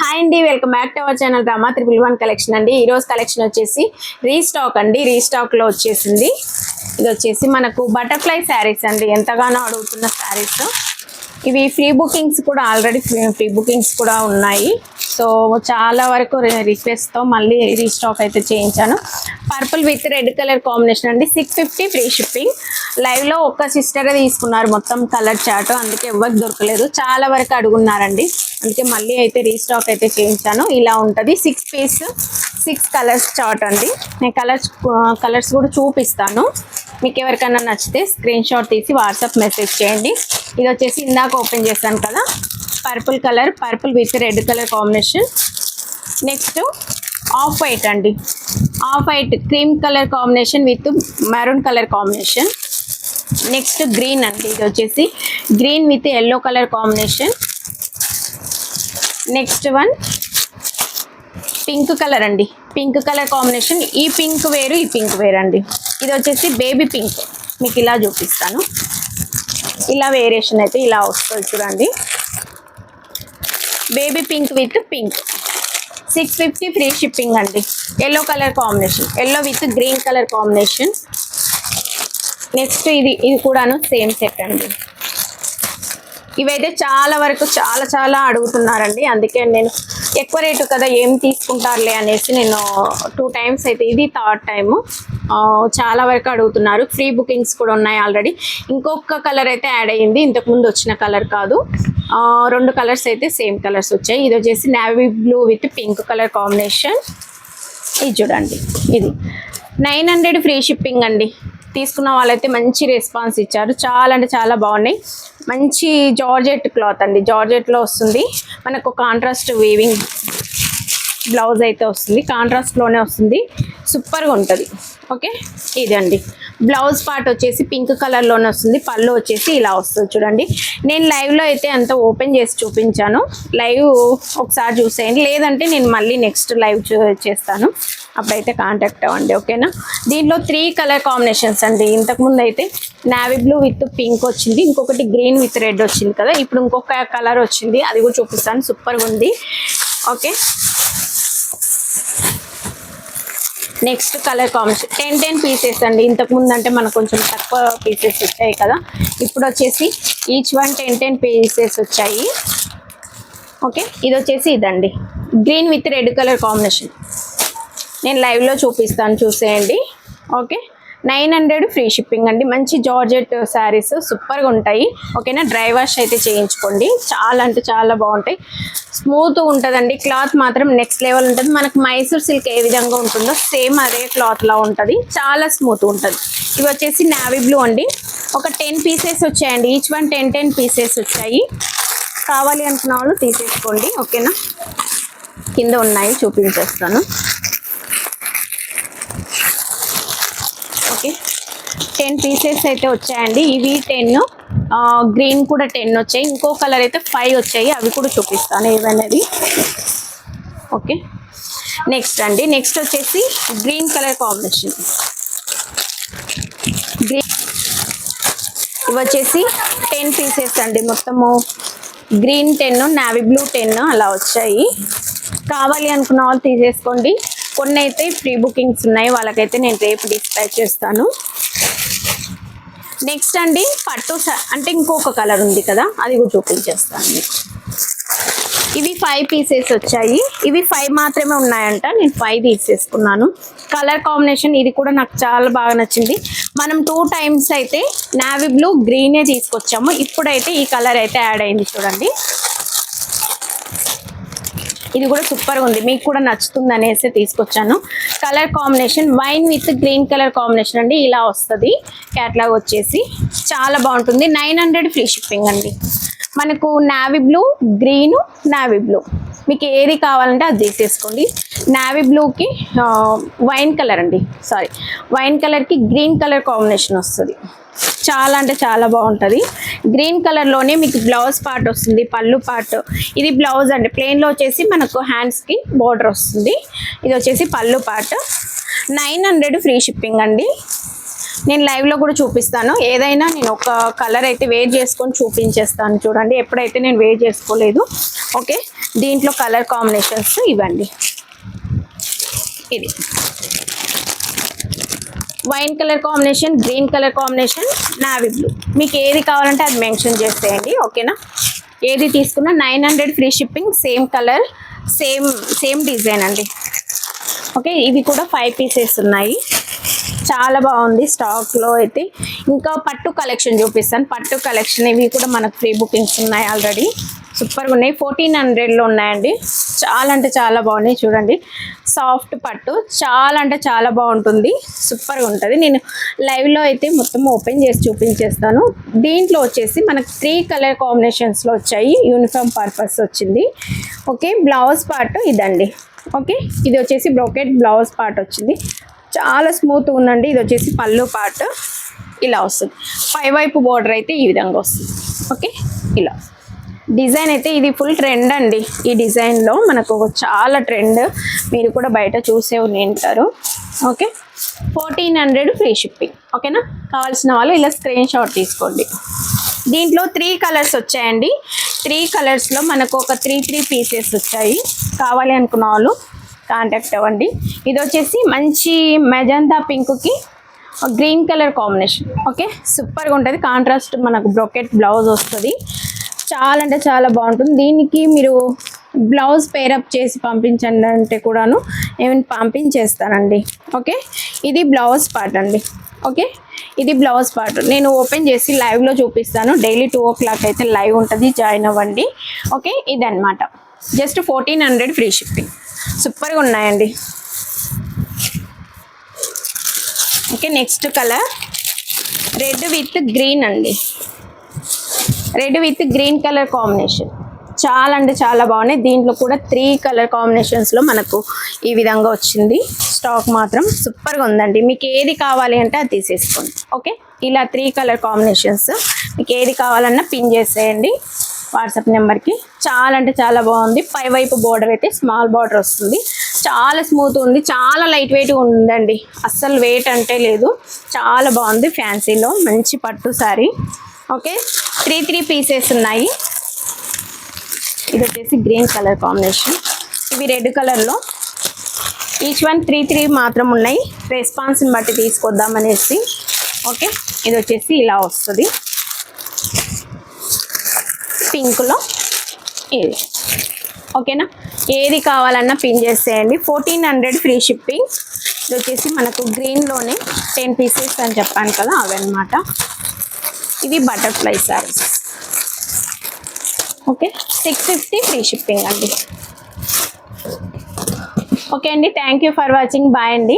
Hi అండి welcome back to our channel Rama triple one collection అండి. ఈరోజు collection వచ్చేసి రీస్టాక్ అండి రీస్టాక్లో వచ్చేసింది. ఇది వచ్చేసి మనకు బటర్ఫ్లై శారీస్ అండి. ఎంతగానో అడుగుతున్న శారీస్ ఇవి ఫ్రీ బుకింగ్స్ కూడా ఆల్రెడీ ఫ్రీ బుకింగ్స్ కూడా ఉన్నాయి. సో చాలా వరకు రిక్వెస్ట్తో మళ్ళీ రీస్టాక్ అయితే చేయించాను. Purple with red colour combination అండి. సిక్స్ ఫిఫ్టీ ఫ్రీ షిప్పింగ్ లైవ్లో ఒక్క సిస్టరే తీసుకున్నారు మొత్తం కలర్ చాట్ అందుకే ఎవరికి దొరకలేదు. చాలా వరకు అడుగున్నారండి. అందుకే మళ్ళీ అయితే రీస్టాక్ అయితే చేయించాను. ఇలా ఉంటుంది. Six piece six colours chart అండి. నేను కలర్స్ కలర్స్ కూడా చూపిస్తాను. మీకు ఎవరికైనా నచ్చితే స్క్రీన్ షాట్ తీసి వాట్సాప్ మెసేజ్ చేయండి. ఇది వచ్చేసి ఇందాక ఓపెన్ చేశాను కదా. Purple colour purple with red colour combination. Next off white అండి. Off white cream colour combination with maroon colour combination. Next green అండి. ఇది వచ్చేసి green with yellow colour combination. Next one pink colour అండి. Pink colour combination. ఈ pink వేరు ఈ pink వేరు అండి ఇది వచ్చేసి బేబీ పింక్. మీకు ఇలా చూపిస్తాను. ఇలా వేరియేషన్ అయితే ఇలా వస్తుంది చూడండి. Baby pink with pink. Six fifty free shipping అండి. Yellow colour combination. Yellow with green colour combination. Next ఇది ఇది కూడాను సేమ్ సెట్ అండి. ఇవైతే చాలా వరకు చాలా చాలా అడుగుతున్నారండి. అందుకే నేను ఎక్కువ రేటు కదా ఏం తీసుకుంటారులే అనేసి నేను టూ టైమ్స్ అయితే ఇది థర్డ్ టైము చాలా వరకు అడుగుతున్నారు. ఫ్రీ బుకింగ్స్ కూడా ఉన్నాయి ఆల్రెడీ ఇంకొక కలర్ అయితే యాడ్ అయ్యింది. ఇంతకుముందు వచ్చిన కలర్ కాదు. రెండు కలర్స్ అయితే సేమ్ కలర్స్ వచ్చాయి. ఇది వచ్చేసి navy blue with pink colour combination ఇది చూడండి. ఇది. నైన్ హండ్రెడ్ ఫ్రీ షిప్పింగ్ అండి. తీసుకున్న వాళ్ళైతే మంచి రెస్పాన్స్ ఇచ్చారు. చాలా అంటే చాలా బాగున్నాయి. మంచి జార్జెట్ క్లాత్ అండి. జార్జెట్లో వస్తుంది. మనకు కాంట్రాస్ట్ వీవింగ్ బ్లౌజ్ అయితే వస్తుంది. కాంట్రాస్ట్లోనే వస్తుంది. సూపర్గా ఉంటుంది. ఓకే ఇదండి. బ్లౌజ్ పార్ట్ వచ్చేసి పింక్ కలర్లోనే వస్తుంది. పళ్ళు వచ్చేసి ఇలా వస్తుంది చూడండి. నేను లైవ్లో అయితే అంత ఓపెన్ చేసి చూపించాను. లైవ్ ఒకసారి చూసేయండి. లేదంటే నేను మళ్ళీ నెక్స్ట్ లైవ్ చేస్తాను. అప్పుడైతే కాంటాక్ట్ అవ్వండి ఓకేనా? దీంట్లో త్రీ కలర్ కాంబినేషన్స్ అండి. ఇంతకుముందు అయితే నావీ బ్లూ విత్ పింక్ వచ్చింది ఇంకొకటి గ్రీన్ విత్ రెడ్ వచ్చింది కదా ఇప్పుడు ఇంకొక కలర్ వచ్చింది. అది కూడా చూపిస్తాను సూపర్గా ఉంది. Okay? Next colour combination ten ten pieces అండి. ఇంతకుముందు అంటే మనకు కొంచెం తక్కువ పీసెస్ వచ్చాయి కదా. ఇప్పుడు వచ్చేసి each one ten ten pieces వచ్చాయి. ఓకే? ఇది వచ్చేసి ఇదండి. Green with red colour combination నేను లైవ్లో చూపిస్తాను చూసేయండి. Okay nine hundred free shipping అండి. మంచి జార్జెట్ శారీస్ సూపర్గా ఉంటాయి. ఓకేనా డ్రై వాష్ అయితే చేయించుకోండి. చాలా అంటే చాలా బాగుంటాయి. స్మూత్ ఉంటుందండి. క్లాత్ మాత్రం నెక్స్ట్ లెవెల్ ఉంటుంది. మనకు మైసూర్ సిల్క్ ఏ విధంగా ఉంటుందో సేమ్ అదే క్లాత్లా ఉంటుంది. చాలా స్మూత్ ఉంటుంది. ఇవి వచ్చేసి నావీ బ్లూ అండి. ఒక టెన్ పీసెస్ వచ్చాయండి. Each one ten ten pieces వచ్చాయి. కావాలి అనుకున్న వాళ్ళు తీసేసుకోండి. ఓకేనా కింద ఉన్నాయి. చూపించేస్తాను ఓకే టెన్ పీసెస్ అయితే వచ్చాయండి. ఇవి టెన్ గ్రీన్ కూడా టెన్ వచ్చాయి. ఇంకో కలర్ అయితే ఫైవ్ వచ్చాయి. అవి కూడా చూపిస్తాను ఏవనేది. ఓకే. నెక్స్ట్ అండి. నెక్స్ట్ వచ్చేసి గ్రీన్ కలర్ కాంబినేషన్. గ్రీన్ ఇవి వచ్చేసి టెన్ పీసెస్ అండి మొత్తము. Green ten navy blue ten అలా వచ్చాయి. కావాలి అనుకున్న వాళ్ళు తీసేసుకోండి. కొన్ని అయితే ఫ్రీ బుకింగ్స్ ఉన్నాయి. వాళ్ళకైతే నేను రేపు డిస్పాచ్ చేస్తాను. నెక్స్ట్ అండి పట్టు స- అంటే ఇంకొక కలర్ ఉంది కదా అది కూడా చూపించేస్తాను ఇవి ఫైవ్ పీసెస్ వచ్చాయి. ఇవి ఫైవ్ మాత్రమే ఉన్నాయంట నేను ఫైవ్ తీసేసుకున్నాను. కలర్ కాంబినేషన్ ఇది కూడా నాకు చాలా బాగా నచ్చింది. మనం టూ టైమ్స్ అయితే నావీ బ్లూ గ్రీనే తీసుకొచ్చాము. ఇప్పుడైతే ఈ కలర్ అయితే యాడ్ అయింది చూడండి. ఇది కూడా సూపర్గా ఉంది. మీకు కూడా నచ్చుతుంది అనేసి తీసుకొచ్చాను. Colour combination wine with green colour combination అండి. ఇలా వస్తుంది. క్యాట్లాగ్ వచ్చేసి చాలా బాగుంటుంది. నైన్ హండ్రెడ్ ఫ్రీ షిప్పింగ్ అండి. మనకు navy blue green navy blue మీకు ఏది కావాలంటే అది తీసేసుకోండి. నావీ బ్లూకి వైన్ కలర్ అండి. సారీ వైన్ కలర్కి గ్రీన్ కలర్ కాంబినేషన్ వస్తుంది. చాలా అంటే చాలా బాగుంటుంది. గ్రీన్ కలర్లోనే మీకు బ్లౌజ్ పార్ట్ వస్తుంది పళ్ళు పార్ట్ ఇది బ్లౌజ్ అండి. ప్లెయిన్లో వచ్చేసి మనకు హ్యాండ్స్కి బోర్డర్ వస్తుంది. ఇది వచ్చేసి పళ్ళు part nine hundred free shipping అండి. నేను లైవ్లో కూడా చూపిస్తాను. ఏదైనా నేను ఒక కలర్ అయితే వేర్ చేసుకొని చూపించేస్తాను చూడండి. ఎప్పుడైతే నేను వేర్ చేసుకోలేదు ఓకే? దీంట్లో కలర్ కాంబినేషన్స్ ఇవ్వండి. ఇది. Wine colour combination green colour combination navy blue. మీకు ఏది కావాలంటే అది మెన్షన్ చేసేయండి ఓకేనా? ఏది తీసుకున్నా nine hundred free shipping same colour same same design అండి. ఓకే ఇవి కూడా ఫైవ్ పీసెస్ ఉన్నాయి. చాలా బాగుంది స్టాక్లో అయితే. ఇంకా పట్టు కలెక్షన్ చూపిస్తాను. పట్టు కలెక్షన్ ఇవి కూడా మనకు ఫ్రీ బుకింగ్స్ ఉన్నాయి ఆల్రెడీ. సూపర్గా ఉన్నాయి. ఫోర్టీన్ హండ్రెడ్లో ఉన్నాయండి. చాలా అంటే చాలా బాగున్నాయి. చూడండి. సాఫ్ట్ పట్టు. చాలా అంటే చాలా బాగుంటుంది. సూపర్గా ఉంటుంది. నేను లైవ్లో అయితే మొత్తం ఓపెన్ చేసి చూపించేస్తాను. దీంట్లో వచ్చేసి మనకు త్రీ కలర్ కాంబినేషన్స్లో వచ్చాయి. యూనిఫామ్ పర్పస్ వచ్చింది. ఓకే బ్లౌజ్ పార్ట్ ఇదండి. ఓకే ఇది వచ్చేసి బ్రోకెట్ బ్లౌజ్ పార్ట్ వచ్చింది. చాలా స్మూత్ ఉందండి. ఇది వచ్చేసి పళ్ళు పార్ట్. ఇలా వస్తుంది. పై వైపు బోర్డర్ అయితే ఈ విధంగా వస్తుంది. ఓకే ఇలా. డిజైన్ అయితే ఇది ఫుల్ ట్రెండ్ అండి. ఈ డిజైన్లో మనకు చాలా ట్రెండ్. మీరు కూడా బయట చూసే ఉంటారు. Okay? Fourteen hundred free shipping ఓకేనా? కావాల్సిన వాళ్ళు ఇలా స్క్రీన్ షాట్ తీసుకోండి. దీంట్లో త్రీ కలర్స్ వచ్చాయండి. త్రీ కలర్స్లో మనకు ఒక త్రీ త్రీ పీసెస్ వచ్చాయి. కావాలి అనుకున్న వాళ్ళు కాంటాక్ట్ అవ్వండి. ఇది వచ్చేసి మంచి మెజంతా పింక్కి గ్రీన్ కలర్ కాంబినేషన్ ఓకే? సూపర్గా ఉంటుంది. కాంట్రాస్ట్ మనకు బ్రొకెట్ బ్లౌజ్ వస్తుంది. చాలా అంటే చాలా బాగుంటుంది. దీనికి మీరు బ్లౌజ్ పేరప్ చేసి పంపించండి అంటే కూడాను ఏమైనా పంపించేస్తానండి. ఓకే? ఇది బ్లౌజ్ పార్ట్ అండి. ఓకే? ఇది బ్లౌజ్ పార్ట్. నేను ఓపెన్ చేసి లైవ్లో చూపిస్తాను. డైలీ టూ ఓ క్లాక్ అయితే లైవ్ ఉంటుంది. జాయిన్ అవ్వండి. ఓకే? ఇదన్నమాట. Just fourteen hundred free shipping. సూపర్గా ఉన్నాయండి. Okay? Next colour. Red with green అండి. Red with green colour combination. చాలా అంటే చాలా బాగున్నాయి. దీంట్లో కూడా త్రీ కలర్ కాంబినేషన్స్లో మనకు ఈ విధంగా వచ్చింది. స్టాక్ మాత్రం సూపర్గా ఉందండి. మీకు ఏది కావాలి అంటే అది తీసేసుకోండి. ఓకే? ఇలా త్రీ కలర్ కాంబినేషన్స్. మీకు ఏది కావాలన్నా పిన్ చేసేయండి. వాట్సాప్ నెంబర్కి. చాలా అంటే చాలా బాగుంది. పై వైపు బోర్డర్ అయితే స్మాల్ బార్డర్ వస్తుంది. చాలా స్మూత్ ఉంది. చాలా లైట్ వెయిట్ ఉందండి. అస్సలు వెయిట్ అంటే లేదు. చాలా బాగుంది. ఫ్యాన్సీలో మంచి పట్టు sari okay? Three three pieces ఉన్నాయి. ఇది వచ్చేసి గ్రీన్ కలర్ కాంబినేషన్ ఇవి రెడ్ కలర్లో ఈచ్ వన్ త్రీ త్రీ మాత్రం ఉన్నాయి. రెస్పాన్స్ని బట్టి తీసుకొద్దామనేసి ఓకే? ఇది వచ్చేసి ఇలా వస్తుంది. పింక్లో ఇది ఓకేనా? ఏది కావాలన్నా పిన్ చేసేయండి. ఫోర్టీన్ హండ్రెడ్ ఫ్రీ షిప్పింగ్ ఇది వచ్చేసి మనకు గ్రీన్లోనే టెన్ పీసెస్ అని చెప్పాను కదా అవన్నమాట ఇవి butterfly saris okay six fifty free shipping అండి. ఓకే అండి. Thank you for watching bye అండి.